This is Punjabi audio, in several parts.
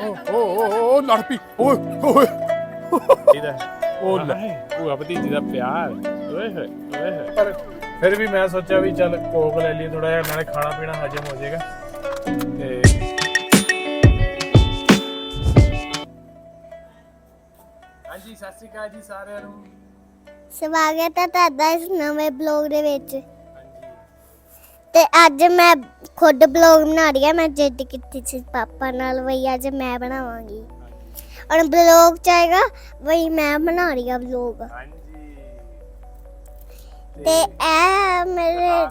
ਓ ਓ ਓ, ਓ ਲੜ ਪਈ ਓਏ ਓਏ। ਇਹਦਾ ਉਹ ਉਹ ਭਤੀਜੀ ਦਾ ਪਿਆਰ। ਓਏ ਹੋਏ ਓਏ ਹੋਏ। ਪਰ ਫਿਰ ਵੀ ਮੈਂ ਸੋਚਿਆ ਵੀ ਚੱਲ ਕੋਕ ਲੈ ਲਈ ਥੋੜਾ ਜਿਹਾ ਨਾਲੇ ਖਾਣਾ ਪੀਣਾ ਹਜਮ ਹੋ ਜਾਏਗਾ। ਤੇ ਹਾਂਜੀ ਸਤਿ ਸ਼੍ਰੀ ਅਕਾਲ ਜੀ ਸਾਰਿਆਂ ਨੂੰ। ਸਵਾਗਤ ਹੈ ਤੁਹਾਡਾ ਇਸ ਨਵੇਂ ਬਲੌਗ ਦੇ ਵਿੱਚ। ਤੇ ਅੱਜ ਮੈਂ ਖੁਦ ਬਲੌਗ ਬਣਾ ਰਹੀ ਹਾਂ ਮੈਂ ਜਿੱਦ ਕੀਤੀ ਸੀ ਪਾਪਾ ਨਾਲ ਵਈ ਅੱਜ ਮੈਂ ਬਣਾਵਾਂਗੀ। ਔਰ ਬਲੌਗ ਚਾਹੇਗਾ ਵਈ ਮੈਂ ਬਣਾ ਰਹੀ ਹਾਂ ਬਲੌਗ ਹਾਂਜੀ। ਤੇ ਇਹ ਮੇਰੇ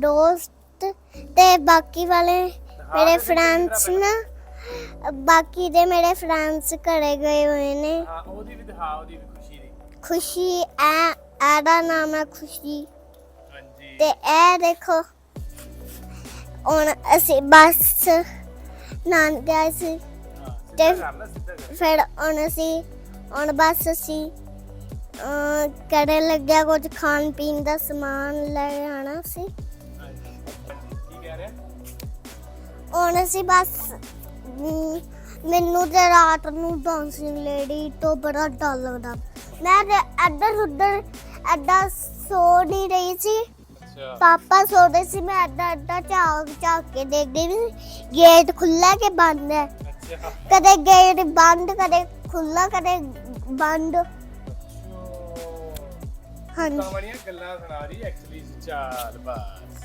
ਦੋਸਤ ਤੇ ਬਾਕੀ ਵਾਲੇ ਮੇਰੇ ਫਰੈਂਡਸ ਨਾ ਬਾਕੀ ਦੇ ਮੇਰੇ ਫਰੈਂਡਸ ਘਰੇ ਗਏ ਹੋਏ ਨੇ। ਹਾਂ ਉਹਦੀ ਵੀ ਦਿਖਾ ਉਹਦੀ ਵੀ ਖੁਸ਼ੀ ਦੀ। ਖੁਸ਼ੀ ਐ ਇਹਦਾ ਨਾਮ ਹੈ ਖੁਸ਼ੀ। ਹਾਂਜੀ। ਤੇ ਇਹ ਦੇਖੋ ਹੁਣ ਅਸੀਂ ਬੱਸ ਨਾਲ ਗਏ ਸੀ ਤੇ। ਫਿਰ ਹੁਣ ਅਸੀਂ ਹੁਣ ਬੱਸ ਅਸੀਂ ਕੜੇ ਲੱਗਿਆ ਕੁਝ ਖਾਣ ਪੀਣ ਦਾ ਸਮਾਨ ਲੈ ਆਣਾ ਸੀ। ਹੁਣ ਅਸੀਂ ਬਸ ਮੈਨੂੰ ਤੇ ਰਾਤ ਨੂੰ ਡਾਂਸਿੰਗ ਲੇਡੀ ਤੋਂ ਬੜਾ ਡਰ ਲੱਗਦਾ। ਮੈਂ ਇੱਧਰ ਉੱਧਰ ਐਡਾ ਸੋ ਨਹੀਂ ਰਹੀ ਸੀ। ਪਾਪਾ ਸੋਦੇ ਸੀ ਮੈਂ ਅੱਡਾ ਅੱਡਾ ਝਾਕ ਝਾਕ ਕੇ ਦੇਖਦੀ ਵੀ ਗੇਟ ਖੁੱਲਾ ਕਿ ਬੰਦ ਹੈ। ਕਦੇ ਗੇਟ ਬੰਦ ਕਦੇ ਖੁੱਲਾ ਕਦੇ ਬੰਦ। ਹਾਂਜੀ। ਬੜੀਆਂ ਗੱਲਾਂ ਸੁਣਾ ਰਹੀ ਐਕਚੁਅਲੀ ਚਾਲ ਬਸ।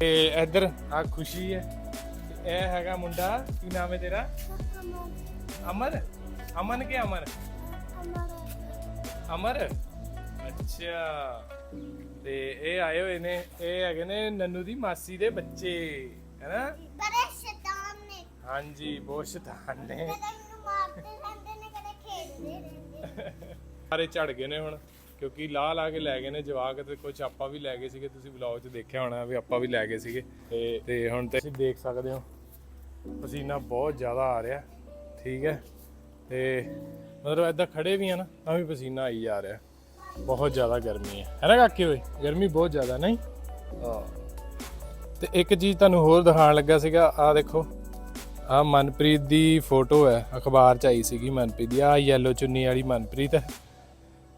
ਤੇ ਇੱਧਰ ਆ ਖੁਸ਼ੀ ਹੈ। ਤੇ ਇਹ ਹੈਗਾ ਮੁੰਡਾ ਕੀ ਨਾਮ ਹੈ ਤੇਰਾ? ਅਮਰ। ਅਮਨ ਕੇ ਅਮਰ। ਅਮਰ? ਅੱਛਾ। ਤੇ ਇਹ ਆਏ ਹੋਏ ਨੇ ਇਹ ਹੈਗੇ ਨੇ ਨੰਨੂ ਦੀ ਮਾਸੀ ਦੇ ਬੱਚੇ ਹੈਨਾ? ਬੜੇ ਸ਼ੈਤਾਨ ਨੇ। ਹਾਂਜੀ ਬਹੁਤ ਸ਼ੈਤਾਨ ਨੇ। ਕਦੇ ਮੈਨੂੰ ਮਾਰਦੇ ਰਹਿੰਦੇ ਨੇ ਕਦੇ ਖੇਡਦੇ ਰਹਿੰਦੇ ਸਾਰੇ ਝੜ ਗਏ ਨੇ ਹੁਣ ਕਿਉਂਕਿ ਲਾ ਲਾ ਕੇ ਲੈ ਗਏ ਨੇ ਜਵਾਕ ਤੇ ਕੁਝ ਆਪਾਂ ਵੀ ਲੈ ਗਏ ਸੀਗੇ ਤੁਸੀਂ ਵਲੌਗ 'ਚ ਦੇਖਿਆ ਹੋਣਾ ਵੀ ਆਪਾਂ ਵੀ ਲੈ ਗਏ ਸੀਗੇ। ਤੇ ਤੇ ਹੁਣ ਤੇ ਤੁਸੀਂ ਦੇਖ ਸਕਦੇ ਹੋ ਪਸੀਨਾ ਬਹੁਤ ਜ਼ਿਆਦਾ ਆ ਰਿਹਾ ਠੀਕ ਹੈ? ਤੇ ਮਤਲਬ ਐਦਾਂ ਖੜੇ ਵੀ ਆ ਨਾ ਤਾਂ ਵੀ ਪਸੀਨਾ ਆਈ ਜਾ ਰਿਹਾ। ਬਹੁਤ ਜ਼ਿਆਦਾ ਗਰਮੀ ਹੈ। ਹੈ ਨਾ ਕਾਕੇ ਓਏ? ਗਰਮੀ ਬਹੁਤ ਜ਼ਿਆਦਾ ਨਹੀਂ? ਹਾਂ। ਤੇ ਇੱਕ ਚੀਜ਼ ਤੁਹਾਨੂੰ ਹੋਰ ਦਿਖਾਉਣ ਲੱਗਾ ਸੀਗਾ ਆ ਦੇਖੋ। ਆ ਮਨਪ੍ਰੀਤ ਦੀ ਫੋਟੋ ਹੈ ਅਖਬਾਰ 'ਚ ਆਈ ਸੀਗੀ ਮਨਪ੍ਰੀਤ ਦੀ। ਆ ਯੈਲੋ ਚੁੰਨੀ ਵਾਲੀ ਮਨਪ੍ਰੀਤ ਹੈ।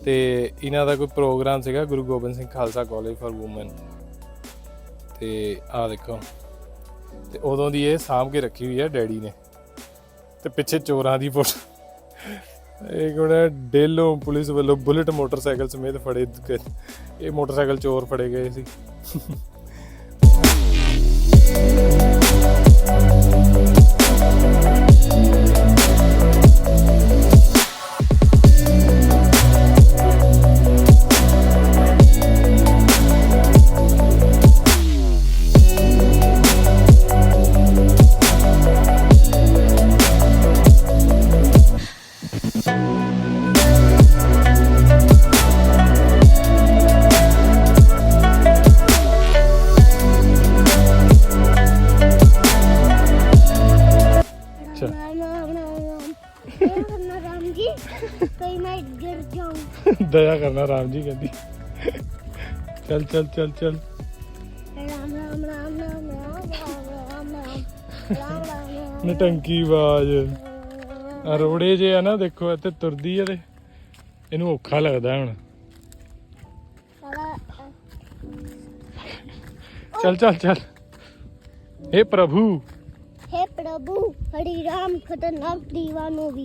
ਤੇ ਇਹਨਾਂ ਦਾ ਕੋਈ ਪ੍ਰੋਗਰਾਮ ਸੀਗਾ Guru Gobind Singh Khalsa college for women ਤੇ ਆ ਦੇਖੋ। ਤੇ ਉਦੋਂ ਦੀ ਇਹ ਸਾਂਭ ਕੇ ਰੱਖੀ ਹੋਈ ਹੈ ਡੈਡੀ ਨੇ। ਤੇ ਪਿੱਛੇ ਚੋਰਾਂ ਦੀ ਫੋਟੋ ਇਹ ਕੋਣ ਡੇਲੋ ਪੁਲਿਸ ਵੱਲੋਂ ਬੁਲਟ ਮੋਟਰਸਾਈਕਲ ਸਮੇਤ ਫੜੇ ਇਹ ਮੋਟਰਸਾਈਕਲ ਚੋਰ ਫੜੇ ਗਏ ਸੀ। ਅੱਛਾ जी कहीं मैं गिर जाऊं दया करना राम जी कहती चल चल चल चल राम राम राम राम राम राम राम ਨਟੰਕੀ ਬਾਜ ਰੋੜੇ ਜੇ ਆ ਨਾ ਦੇਖੋ ਇੱਥੇ ਤੁਰਦੀ ਆ ਤੇ ਇਹਨੂੰ ਔਖਾ ਲੱਗਦਾ ਹੁਣ ਚੱਲ ਚੱਲ ਚੱਲ हे प्रभु हे प्रभु हरि राम खतरनाक दीवानों भी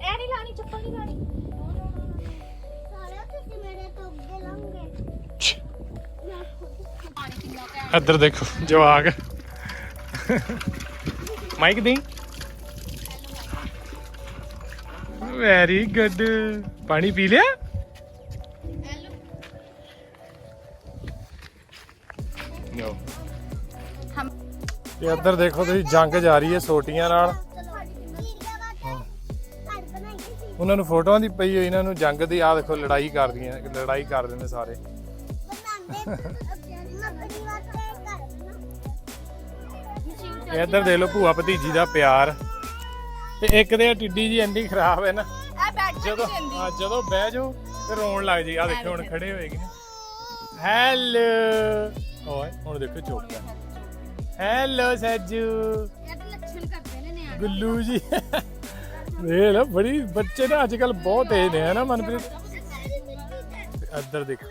ਇਹ ਨਹੀਂ ਲਾਣੀ ਚੱਪਲ ਨਹੀਂ ਲਾਣੀ। ਸਾਲੇ ਤੁਸੀਂ ਮੇਰੇ ਤੋਂ ਅੱਗੇ ਲੰਘ ਗਏ ਇੱਧਰ ਦੇਖੋ ਜਵਾਕ। ਮਾਈਕ ਦੇ। Very good. ਪਾਣੀ ਪੀ ਲਿਆ? ਨੋ ਤੇ ਇੱਧਰ ਦੇਖੋ ਤੁਸੀਂ ਜੰਗ ਜਾਰੀ ਹੈ ਸੋਟੀਆਂ ਨਾਲ। ਉਹਨਾਂ ਨੂੰ ਫੋਟੋਆਂ ਦੀ ਪਈ ਹੋਈ ਇਹਨਾਂ ਨੂੰ ਜੰਗ ਦੀ ਆ ਦੇਖੋ ਲੜਾਈ ਕਰਦੀਆਂ ਲੜਾਈ ਕਰਦੇ ਨੇ ਸਾਰੇ। ਇੱਧਰ ਦੇਖ ਲਓ ਭੂਆ ਭਤੀਜੀ ਦਾ ਪਿਆਰ। ਤੇ ਇੱਕ ਦੇ ਟਿੱਡੀ ਜੀ ਐਂਡੀ ਖਰਾਬ ਹੈ ਨਾ। ਜਦੋਂ ਹਾਂ, ਜਦੋਂ ਬਹਿ ਜਾਓ ਤੇ ਰੋਣ ਲੱਗ ਜੀ ਆ ਦੇਖੋ ਹੁਣ ਖੜੇ ਹੋਏਗੇ। ਹੈਲੋ। ਓਏ ਹੁਣ ਦੇਖੋ ਚੁੱਪ ਹੈ ਹੈਲੋ ਸੱਜੂ। ਇਹ ਤਾਂ ਲੱਛਣ ਕਰਦੇ ਨੇ ਨਿਆਣੇ। ਗੁੱਲੂ ਜੀ। ਦੇਖ ਲਓ ਬੜੀ ਬੱਚੇ ਨਾ ਅੱਜ ਕੱਲ ਬਹੁਤ ਤੇਜ਼ ਨੇ, ਹਨਾ ਮਨਪ੍ਰੀਤ? ਇੱਧਰ ਦੇਖੋ।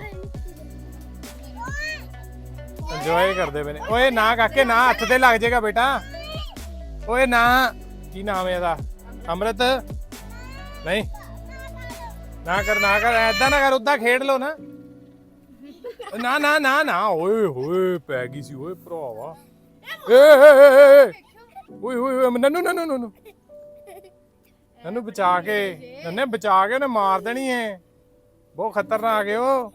ਇੰਜੋਏ ਕਰਦੇ ਪਏ ਨੇ। ਓਏ ਨਾ ਕਾਕੇ, ਨਾ ਹੱਥ ਤੇ ਲੱਗ ਜਾਏਗਾ ਬੇਟਾ। ਓਏ ਨਾ, ਕੀ ਨਾਮ ਹੈ ਇਹਦਾ? ਅੰਮ੍ਰਿਤ? ਨਹੀਂ। ਨਾ ਕਰ ਨਾ ਕਰ ਐਦਾਂ ਨਾ ਕਰ, ਉਦਾਂ ਖੇਡ ਲੋ ਨਾ। ਨਾ ਨਾ ਨਾ ਨਾ, ਓਏ, ਹੋਏ, ਪੈ ਗਈ ਸੀ, ਓਏ ਭਰਾਵਾ। ਏ। ਓਏ ਓਏ ਓਏ, ਨਨੂ ਨਨੂ ਨਨੂ। ਨਨੂ ਬਚਾ ਕੇ ਨੰਨੇ ਬਚਾ ਕੇ ਉਹਨੇ ਮਾਰ ਦੇਣੀ ਏ। ਬਹੁਤ ਖਤਰਨਾਕ ਏ ਉਹ।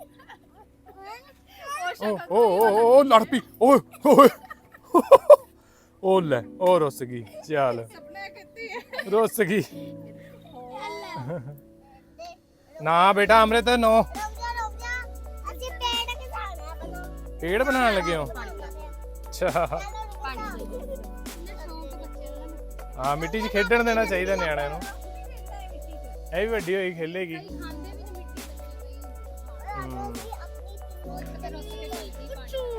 ਓ ਓ ਓ ਓ ਲੜ ਪਈ। ਓਏ ਓਏ। ਉਹ ਲੈ ਉਹ ਰੁੱਸ ਗਈ। ਚੱਲ। ਰੁੱਸ ਗਈ। ਨਾ ਬੇਟਾ ਨੋ। ਰੁਕ ਜਾ ਅਸੀਂ ਪੇੜ ਬਣਾਉਣ ਲੱਗੇ ਹੋ। ਅੱਛਾ। ਹਾਂ ਮਿੱਟੀ 'ਚ ਖੇਡਣ ਦੇਣਾ ਚਾਹੀਦਾ ਨਿਆਣਿਆਂ ਨੂੰ। ਇਹ ਵੀ ਵੱਡੀ ਹੋਈ ਖੇਲੇਗੀ।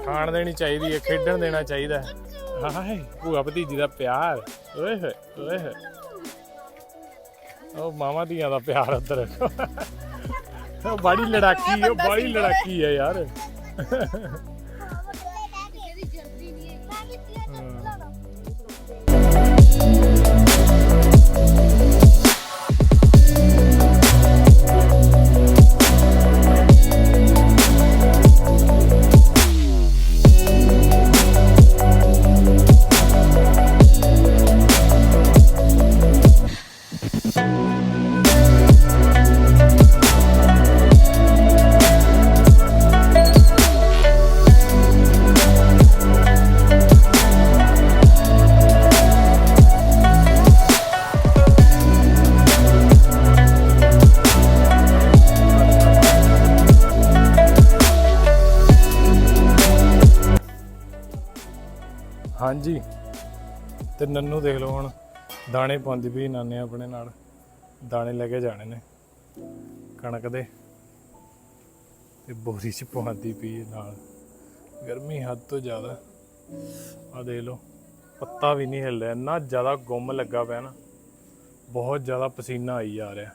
ਖਾਣ ਦੇਣੀ ਚਾਹੀਦੀ ਹੈ ਖੇਡਣ ਦੇਣਾ ਚਾਹੀਦਾ ਹੈ। ਹਾਏ ਭੂਆ ਭਤੀਜੀ ਦਾ ਪਿਆਰ। ਓਏ ਹੋਏ ਓਏ ਹੋਏ। ਉਹ ਮਾਮਾ ਦੀਆਂ ਦਾ ਪਿਆਰ ਉੱਧਰ ਉਹ ਬੜੀ ਲੜਾਕੀ ਉਹ ਬੜੀ ਲੜਾਕੀ ਹੈ ਯਾਰ। ਹਾਂਜੀ। ਤੇ ਨੰਨੂ ਦੇਖ ਲਓ ਹੁਣ, ਦਾਣੇ ਪਾਉਂਦੀ ਵੀ ਨਾਨੇ ਆਪਣੇ ਨਾਲ। ਦਾਣੇ ਲੈ ਕੇ ਜਾਣੇ ਨੇ, ਕਣਕ ਦੇ। ਤੇ ਬੋਰੀ ਚ ਪਾਉਂਦੀ ਪਈ ਨਾਲ। ਗਰਮੀ ਹੱਦ ਤੋਂ ਜ਼ਿਆਦਾ। ਆ ਦੇਖ ਲਓ, ਪੱਤਾ ਵੀ ਨਹੀਂ ਹਿੱਲ ਰਿਹਾ, ਇੰਨਾ ਜ਼ਿਆਦਾ ਗੁੰਮ ਲੱਗਾ ਪਿਆ ਨਾ। ਬਹੁਤ ਜ਼ਿਆਦਾ ਪਸੀਨਾ ਆਈ ਜਾ ਰਿਹਾ।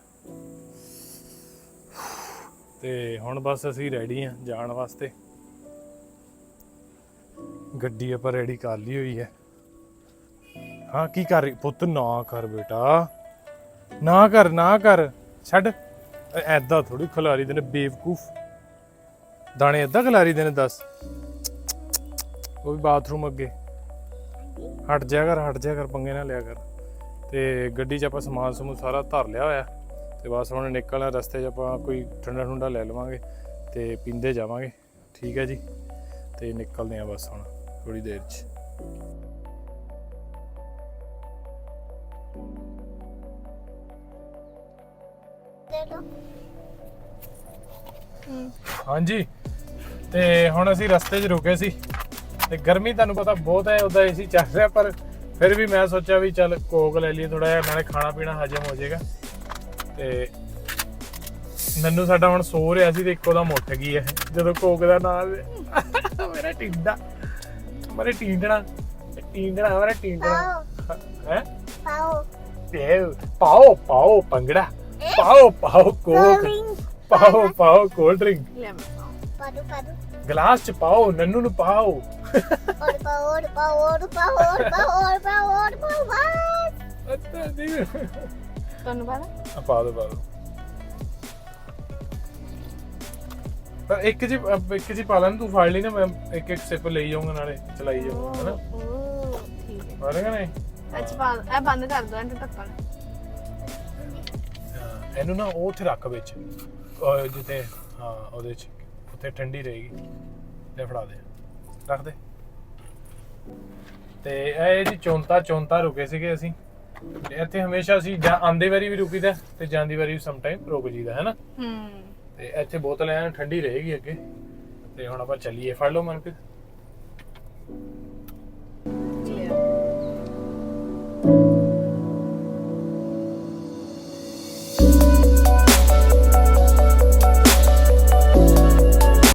ਤੇ ਹੁਣ ਬਸ ਅਸੀਂ ਰੈਡੀ ਆ ਜਾਣ ਵਾਸਤੇ। ਗੱਡੀ ਆਪਾਂ ਰੈਡੀ ਕਰ ਲਈ ਹੋਈ ਹੈ। ਹਾਂ, ਕੀ ਕਰ ਰਹੀ? ਪੁੱਤ, ਨਾ ਕਰ ਬੇਟਾ। ਨਾ ਕਰ ਨਾ ਕਰ। ਛੱਡ। ਐਦਾਂ ਥੋੜੀ ਖਿਲਾਰੀ ਦੇ ਨੇ, ਬੇਵਕੂਫ। ਦਾਣੇ ਐਦਾਂ ਖਿਲਾਰੀ ਦੇ ਨੇ, ਦੱਸ। ਉਹ ਵੀ ਬਾਥਰੂਮ ਅੱਗੇ। ਹਟ ਜਾ ਕਰ, ਹਟ ਜਾ ਕਰ, ਪੰਗੇ ਨਾ ਲਿਆ ਕਰ। ਤੇ ਗੱਡੀ 'ਚ ਆਪਾਂ ਸਮਾਨ ਸਮੂਨ ਸਾਰਾ ਧਰ ਲਿਆ ਹੋਇਆ। ਤੇ ਬਸ ਹੁਣ ਨਿਕਲਣਾ, ਰਸਤੇ 'ਚ ਆਪਾਂ ਕੋਈ ਠੰਡਾ ਠੁੰਡਾ ਲੈ ਲਵਾਂਗੇ ਤੇ ਪੀਂਦੇ ਜਾਵਾਂਗੇ। ਠੀਕ ਹੈ ਜੀ। ਤੇ ਨਿਕਲਦੇ ਆ ਬਸ ਹੁਣ। ਥੋੜੀ ਦੇਰ 'ਚ। ਹਾਂਜੀ। ਤੇ ਹੁਣ ਅਸੀਂ ਰਸਤੇ 'ਚ ਰੁਕੇ ਸੀ। ਤੇ ਗਰਮੀ ਤੁਹਾਨੂੰ ਪਤਾ ਬਹੁਤ ਹੈ ਉਹਦਾ ਏਸੀ ਚੱਲ ਰਿਹਾ, ਪਰ ਫਿਰ ਵੀ ਮੈਂ ਸੋਚਿਆ ਵੀ ਚੱਲ ਕੋਕ ਲੈ ਲਈਏ ਥੋੜਾ ਜਿਹਾ, ਨਾਲੇ ਖਾਣਾ ਪੀਣਾ ਹਜਮ ਹੋ ਜਾਏਗਾ। ਤੇ ਨੰਨੂ ਸਾਡਾ ਹੁਣ ਸੋ ਰਿਹਾ ਸੀ ਤੇ ਇੱਕੋ ਦਮ ਮੁੱਠ ਗਈ ਹੈ ਜਦੋਂ ਕੋਕ ਦਾ ਨਾਮ ਮੇਰਾ ਟਿੰਡਾ। ਮੇਰੇ ਟਿੰਡਣਾ ਟਿੰਡਣਾ ਮੇਰਾ ਟਿੰਡਣਾ। ਪਾਓ। ਹੈ? ਪਾਓ। ਪਾਓ ਪਾਓ ਪੰਗੜਾ ਪਾਓ ਪਾਓ ਕੋਕ ਪਾਓ ਪਾਓ ਕੋਲਡ ਡਰਿੰਕ। ਲੈ ਮੈਂ ਪਾਦੂ ਪਾਦੂ। ਗਲਾਸ ਚ ਪਾਓ ਨੰਨੂ ਨੂੰ ਪਾਓ। ਔਰ ਪਾਓ ਔਰ ਪਾਓ ਔਰ ਪਾਓ ਔਰ ਪਾਓ ਔਰ ਪਾਓ ਔਰ ਪਾਓ ਬਸ। ਅੱਛਾ ਜੀ। ਪਰ ਇੱਕ ਜੀ ਇੱਕ ਜੀ ਪਾ ਲੈਣ ਤੂੰ ਫੜ ਲਈ ਨਾ ਮੈਂ ਇੱਕ ਇੱਕ ਸਿਪ ਲਈ ਜਾਊਂਗਾ ਨਾਲੇ ਚਲਾਈ ਜਾਊਂਗਾ ਹੈਨਾ? ਓ ਠੀਕ ਹੈ। ਪਾਣੇਗਾ ਨਹੀਂ? ਅੱਛਾ ਬੰਦ ਇਹ ਬੰਦ ਕਰ ਦੋ ਇਹਨੂੰ ਢੱਕਣ ਇਹਨੂੰ ਨਾ ਉਹ ਉੱਥੇ ਰੱਖ ਵਿੱਚ। ਜਿੱਥੇ ਹਾਂ ਉਹਦੇ ਚ। ਉੱਥੇ ਠੰਡੀ ਰਹੇਗੀ। ਲੈ ਫੜਾ ਦੇ। ਰੱਖ ਦੇ। ਤੇ ਇਹ ਜੀ ਚੌਂਤਾ ਚੌਂਤਾ ਰੁਕੇ ਸੀਗੇ ਅਸੀਂ। ਇੱਥੇ ਹਮੇਸ਼ਾ ਅਸੀਂ ਜਾਂ ਆਂਦੇ ਵਾਰੀ ਵੀ ਰੁਕੀਦਾ ਤੇ ਜਾਂਦੀ ਵਾਰੀ ਵੀ ਸਮ ਟਾਈਮ ਰੁਕ ਜੀਦਾ ਹੈ ਨਾ ਹੂੰ। ਤੇ ਇੱਥੇ ਬੋਤਲ ਐ ਠੰਡੀ ਰਹੇਗੀ ਅੱਗੇ। ਤੇ ਹੁਣ ਆਪਾਂ ਚੱਲੀਏ ਫੜ ਲਓ ਮਨਪ੍ਰੀਤ।